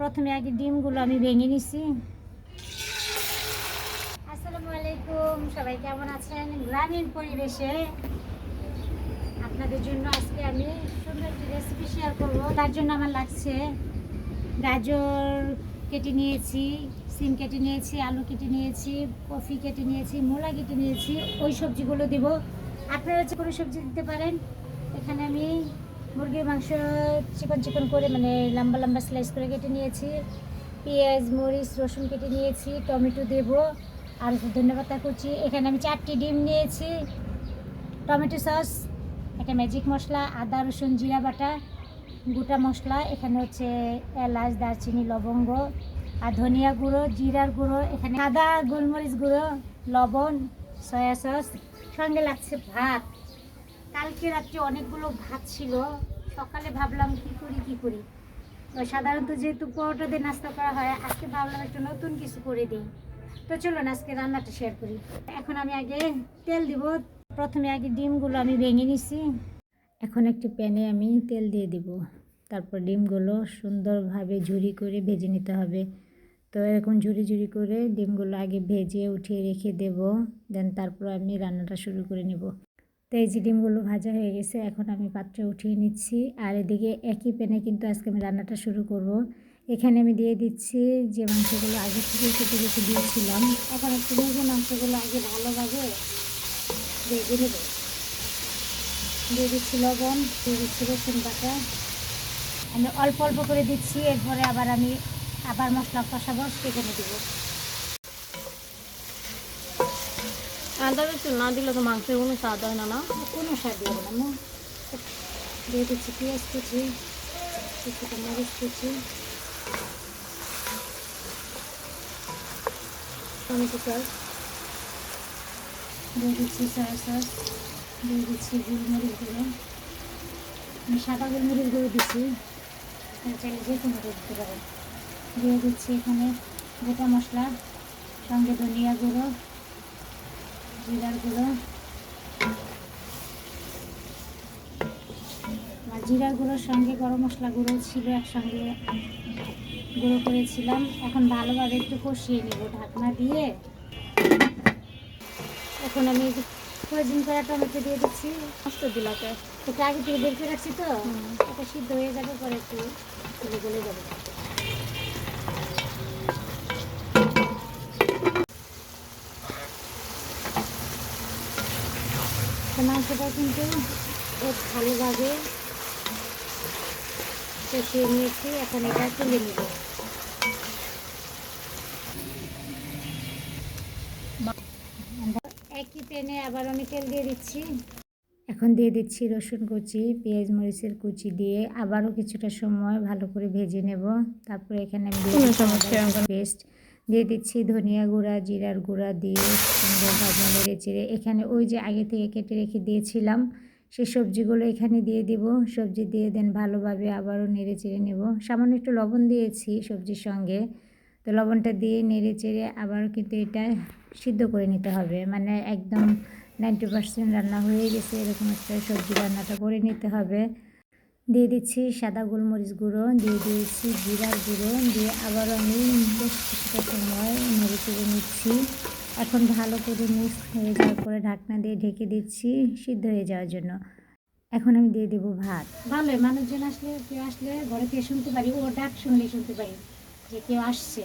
প্রথমে আগে ডিমগুলো আমি ভেঙে নিছি। আসসালামু আলাইকুম, সবাই কেমন আছেন? গ্রামীণ পরিবেশে আপনাদের জন্য আজকে আমি সুন্দর একটি রেসিপি শেয়ার করব। তার জন্য আমার লাগছে গাজর কেটে নিয়েছি, সিম কেটে নিয়েছি, আলু কেটে নিয়েছি, কফি কেটে নিয়েছি, মূলা কেটে নিয়েছি, ওই সবজিগুলো দিব। আপনারা যে কোনো সবজি দিতে পারেন। এখানে আমি মুরগির মাংস চিকন চিকন করে মানে লম্বা লম্বা স্লাইস করে কেটে নিয়েছি। পেঁয়াজ, মরিচ, রসুন কেটে নিয়েছি, টমেটো দেব, আর ধন্যবাদ কুচি এখানে আমি চারটি ডিম নিয়েছি, টমেটো সস, একটা ম্যাজিক মশলা, আদা, রসুন, জিরা বাটা, গোটা মশলা, এখানে হচ্ছে এলাচ, দারচিনি, লবঙ্গ, আর ধনিয়া গুঁড়ো, জিরার গুঁড়ো, এখানে আদা গোলমরিচ গুঁড়ো, লবণ, সয়া সস, সঙ্গে লাগছে ভাত। কালকে রাত্রে অনেকগুলো ভাত ছিল। সকালে ভাবলাম কি করি কি করি? তো সাধারণত যেহেতু পরোটা দিয়ে নাস্তা করা হয়, আজকে ভাবলাম একটু নতুন কিছু করে দিই। তো চলুন, আজকে রান্নাটা শেয়ার করি। এখন আমি আগে তেল দিব। প্রথমে আগে ডিমগুলো আমি ভেঙে নিছি। এখন একটি প্যানে আমি তেল দিয়ে দিব। তারপর ডিমগুলো সুন্দরভাবে ঝুরি করে ভেজে নিতে হবে। তো এরকম ঝুরি ঝুরি করে ডিমগুলো আগে ভেজে উঠিয়ে রেখে দেব। দেন তারপর আমি রান্নাটা শুরু করে নেব। তো এই যে ডিমগুলো ভাজা হয়ে গেছে, এখন আমি পাত্রে উঠিয়ে নিচ্ছি। আর এদিকে একই প্যানে কিন্তু আজকে আমি রান্নাটা শুরু করব। এখানে আমি দিয়ে দিচ্ছি যে মাংসগুলো আগে থেকে কেটে রেখে দিয়েছিলাম। এখন একটু মাংসগুলো আগে ভালোভাবে ভেজে নেব। দিয়ে দিচ্ছি লবণ, দিয়ে দিচ্ছি রসুন বাটা। আমি অল্প অল্প করে দিচ্ছি, এরপরে আবার আমি আবার মশলা কষাবো, সেখানে দেবো। আদা রসুন না দিলে তো মাংসের কোনো স্বাদ হয় না না? কোনো স্বাদ দিয়ে না আমি দিয়ে দিচ্ছি পেঁয়াজ কুচি, কিছুটা মরিচ কুচি সাদা গোলমরিচ গুঁড়ো দিচ্ছি চাইলে যে কোনো দিতে দিয়ে দিচ্ছি এখানে গোটা মশলা, সঙ্গে ধনিয়া গুঁড়ো জিরার গুঁড়ো আর জিরার গুঁড়োর সঙ্গে গরম মশলা গুঁড়ো ছিল একসঙ্গে গুঁড়ো করেছিলাম। এখন ভালোভাবে একটু কষিয়ে নেব ঢাকনা দিয়ে। এখন আমি ফ্রোজিং করা টমেটো দিয়ে দিচ্ছি। মস্ত দিলাতে এটা আগে থেকে বের করে রাখছি তো। এটা সিদ্ধ হয়ে যাবে পরে একটু গলে যাবে তো মাংসটা কিন্তু বেশ ভালোভাবে কষিয়ে নিয়েছি। এখন এটা তুলে নেব। একই প্যানে আবার আমি তেল দিয়ে দিচ্ছি। এখন দিয়ে দিচ্ছি রসুন কুচি পেঁয়াজ মরিচের কুচি দিয়ে আবারও কিছুটা সময় ভালো করে ভেজে নেব। তারপরে এখানে আমি। পেস্ট। দিয়ে দিচ্ছি ধনিয়া গুঁড়া, জিরার গুঁড়া দিয়ে সুন্দরভাবে নেড়ে চেড়ে। এখানে ওই যে আগে থেকে কেটে রেখে দিয়েছিলাম, সে সবজিগুলো এখানে দিয়ে দিব। সবজি দিয়ে দেন ভালোভাবে আবারও নেড়ে চেড়ে নেব। সামান্য একটু লবণ দিয়েছি সবজির সঙ্গে। তো লবণটা দিয়ে নেড়ে চেড়ে আবারও কিন্তু এটা সিদ্ধ করে নিতে হবে। মানে একদম নাইনটি পার্সেন্ট রান্না হয়ে গেছে, এরকম একটা সবজি রান্নাটা করে নিতে হবে। দিয়ে দিচ্ছি সাদা গোলমরিচ গুঁড়ো দিয়ে দিয়েছি জিরার গুঁড়ো দিয়ে আবার আমি বেশ কিছুটা সময় নেড়ে চেড়ে নিচ্ছি। এখন ভালো করে মিক্স হয়ে যাওয়ার পরে ঢাকনা দিয়ে ঢেকে দিচ্ছি সিদ্ধ হয়ে যাওয়ার জন্য। এখন আমি দিয়ে দেবো ভাত। ভালো মানুষজন আসলে কেউ আসলে ঘরে থেকে শুনতে পারি ও ডাক শুনলে শুনতে পারি যে কেউ আসছে।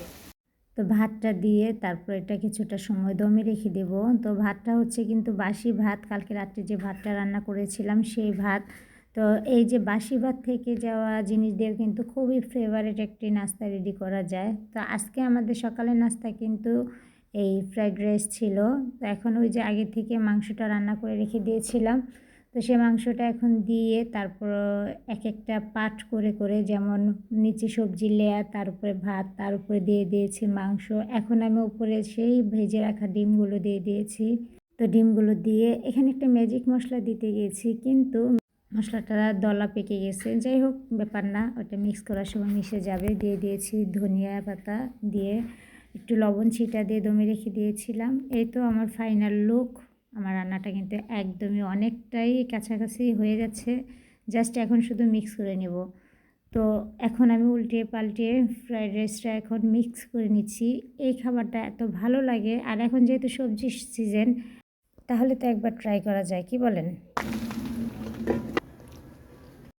তো ভাতটা দিয়ে তারপর এটা কিছুটা সময় দমে রেখে দেব। তো ভাতটা হচ্ছে কিন্তু বাসি ভাত কালকে রাত্রে যে ভাতটা রান্না করেছিলাম সেই ভাত তো এই যে বাসি ভাত থেকে যাওয়া জিনিস দিয়ে কিন্তু খুবই ফেভারিট একটি নাস্তা রেডি করা যায়। তো আজকে আমাদের সকালের নাস্তা কিন্তু এই ফ্রাইড রাইস ছিল। তো এখন ওই যে আগে থেকে মাংসটা রান্না করে রেখে দিয়েছিলাম। তো সে মাংসটা এখন দিয়ে তারপর এক একটা পাট করে করে যেমন নিচে সবজি লেয়ার তার উপরে ভাত, তার উপরে দিয়ে দিয়েছি মাংস। এখন আমি উপরে সেই ভেজে রাখা ডিমগুলো দিয়ে দিয়েছি। তো ডিমগুলো দিয়ে এখানে একটা ম্যাজিক মশলা দিতে গিয়েছি কিন্তু মশলাটা দলা পেকে গেছে। যাই হোক, ব্যাপার না, ওটা মিক্স করার সময় মিশে যাবে। দিয়ে দিয়েছি ধনিয়া পাতা দিয়ে একটু লবণ ছিটা দিয়ে দমে রেখে দিয়েছিলাম। এই তো আমার ফাইনাল লুক আমার রান্নাটা কিন্তু একদমই অনেকটাই কাছাকাছি হয়ে যাচ্ছে। জাস্ট এখন শুধু মিক্স করে নেব। তো এখন আমি উল্টিয়ে পাল্টিয়ে ফ্রাইড রাইসটা এখন মিক্স করে নিচ্ছি। এই খাবারটা এত ভালো লাগে। আর এখন যেহেতু সবজির সিজন তাহলে তো একবার ট্রাই করা যায়, কি বলেন?